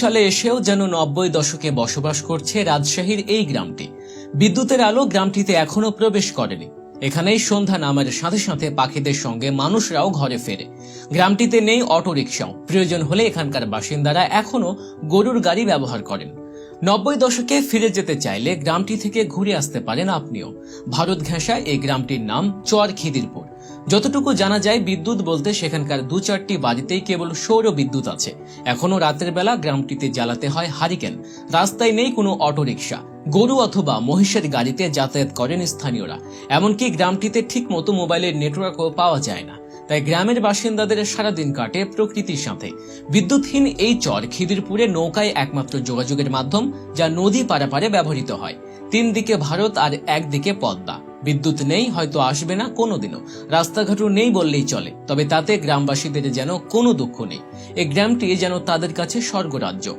সালে এসেও যেন নব্বই দশকে বসবাস করছে রাজশাহীর এই গ্রামটি। বিদ্যুতের আলো গ্রামটিতে এখনও প্রবেশ করেনি। এখানেই সন্ধ্যা নামের সাথে সাথে পাখিদের সঙ্গে মানুষরাও ঘরে ফেরে। গ্রামটিতে নেই অটোরিকশাও। প্রয়োজন হলে এখানকার বাসিন্দারা এখনও গরুর গাড়ি ব্যবহার করেন। নব্বই দশকে ফিরে যেতে চাইলে গ্রামটি থেকে ঘুরে আসতে পারেন আপনিও। ভারত ঘেঁষা এই গ্রামটির নাম চর খিদিরপুর। যতটুকু জানা যায়, বিদ্যুৎ বলতে সেখানকার দু চারটি বাড়িতেই কেবল সৌর বিদ্যুৎ আছে। এখনও রাতের বেলা গ্রামটিতে জ্বালাতে হয় হারিকেন। রাস্তায় নেই কোনো অটোরিকশা। গরু অথবা মহিষের গাড়িতে যাতায়াত করেন স্থানীয়রা। এমনকি গ্রামটিতে ঠিকমতো মোবাইলের নেটওয়ার্কও পাওয়া যায় না। তাই গ্রামের বাসিন্দাদের সারাদিন কাটে প্রকৃতির সাথে। বিদ্যুৎহীন এই চর খিদিরপুরে নৌকায় একমাত্র যোগাযোগের মাধ্যম, যা নদী পারাপারে ব্যবহৃত হয়। তিন দিকে ভারত আর একদিকে পদ্মা। বিদ্যুৎ নেই, হয়তো আসবে না কোনোদিনও। রাস্তাঘাটও নেই বললেই চলে, তবে তাতে গ্রামবাসীদের যেন কোনো দুঃখ নেই। এই গ্রামটি যেন তাদের কাছে স্বর্গরাজ্য।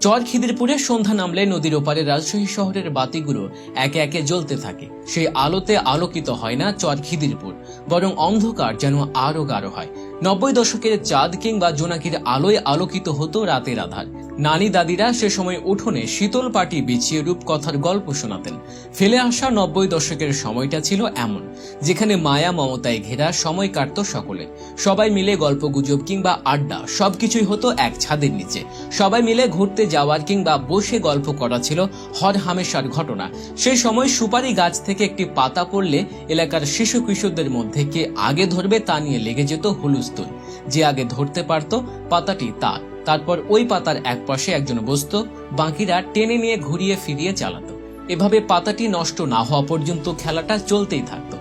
চর খিদিরপুরে সন্ধ্যা নামলে নদীর ওপারে রাজশাহী শহরের বাতিগুলো একে একে জ্বলতে থাকে। সেই আলোতে আলোকিত হয় না চর খিদিরপুর, বরং অন্ধকার যেন আরও গাঢ় হয়। নব্বই দশকের চাঁদ কিংবা জোনাকির আলোয় আলোকিত হতো রাতের আধার। নানি দাদিরা সে সময় উঠোনে শীতল পাটি বিছিয়ে রূপকথার গল্প শোনাতেন। ফেলে আসা নব্বই দশকের সময়টা ছিল এমন, যেখানে মায়া মমতায় ঘেরা সময় কাটত সকলে। সবাই মিলে গল্প গুজব কিংবা আড্ডা, সবকিছুই হতো এক ছাদের নিচে। সবাই মিলে ঘুরতে যাওয়ার কিংবা বসে গল্প করা ছিল হর হামেশার ঘটনা। সেই সময় সুপারি গাছ থেকে একটি পাতা পড়লে এলাকার শিশু কিশোরদের মধ্যে কে আগে ধরবে তা নিয়ে লেগে যেত হুলুস্থুল যে আগে ধরতে পারত, পাতাটি তার। তারপর ওই পাতার এক পাশে একজন বসত, বাকিরা টেনে নিয়ে ঘুরিয়ে ফিরিয়ে চালাতো। এভাবে পাতাটি নষ্ট না হওয়া পর্যন্ত খেলাটা চলতেই থাকতো।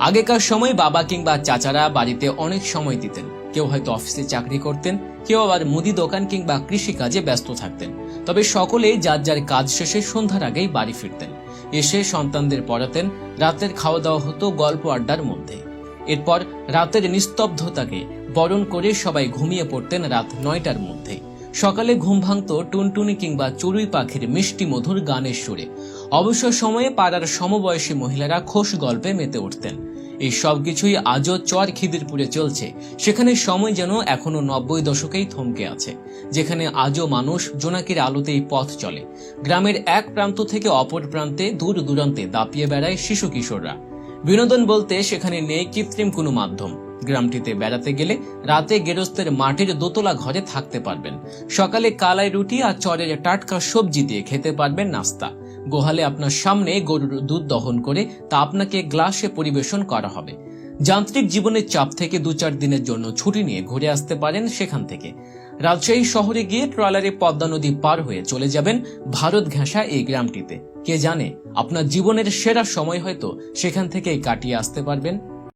আগেকার সময় বাবা কিংবা চাচারা বাড়িতে অনেক সময় দিতেন। কেউ হয়তো অফিসে চাকরি করতেন, কেউ আবার মুদি দোকান কিংবা কৃষি কাজে ব্যস্ত থাকতেন। তবে সকলে যার যার কাজ শেষে সন্ধ্যার আগেই বাড়ি ফিরতেন। এসে সন্তানদের পড়াতেন, রাতের খাওয়া দাওয়া হতো গল্প আড্ডার মধ্যে এরপর রাতের নিস্তব্ধতাকে বরণ করে সবাই ঘুমিয়ে পড়তেন রাত নয়টার মধ্যে। সকালে ঘুম ভাঙত টুনটুনি কিংবা চড়ুই পাখির মিষ্টি মধুর গানের সুরে। অবসর সময়ে পাড়ার সমবয়সী মহিলারা খোশ গল্পে মেতে উঠতেন। এই সব কিছুই আজও চর খিদিরপুরে চলছে। সেখানে সময় যেন এখনও নব্বই দশকেই থমকে আছে, যেখানে আজও মানুষ জোনাকির আলোতেই পথ চলে। গ্রামের এক প্রান্ত থেকে অপর প্রান্তে দূর দূরান্তে দাপিয়ে বেড়ায় শিশু কিশোররা। বিনোদন বলতে সেখানে নেই কৃত্রিম কোনো মাধ্যম। গ্রামটিতে বেড়াতে গেলে রাতে গেরস্তের মাঠের দোতলা ঘরে থাকতে পারবেন। সকালে কালাই রুটি আর চরের টাটকা সবজি দিয়ে খেতে পারবেন নাস্তা। গোহালে আপনার সামনে গরুর দুধ দহন করে তা আপনাকে গ্লাসে পরিবেশন করা হবে। যান্ত্রিক জীবনের চাপ থেকে দু চার দিনের জন্য ছুটি নিয়ে ঘুরে আসতে পারেন সেখান থেকে। রাজশাহী শহরে গিয়ে ট্রলারে পদ্মা নদী পার হয়ে চলে যাবেন ভারত ঘেঁষা এই গ্রামটিতে। কে জানে, আপনার জীবনের সেরা সময় হয়তো সেখান থেকেই কাটিয়ে আসতে পারবেন।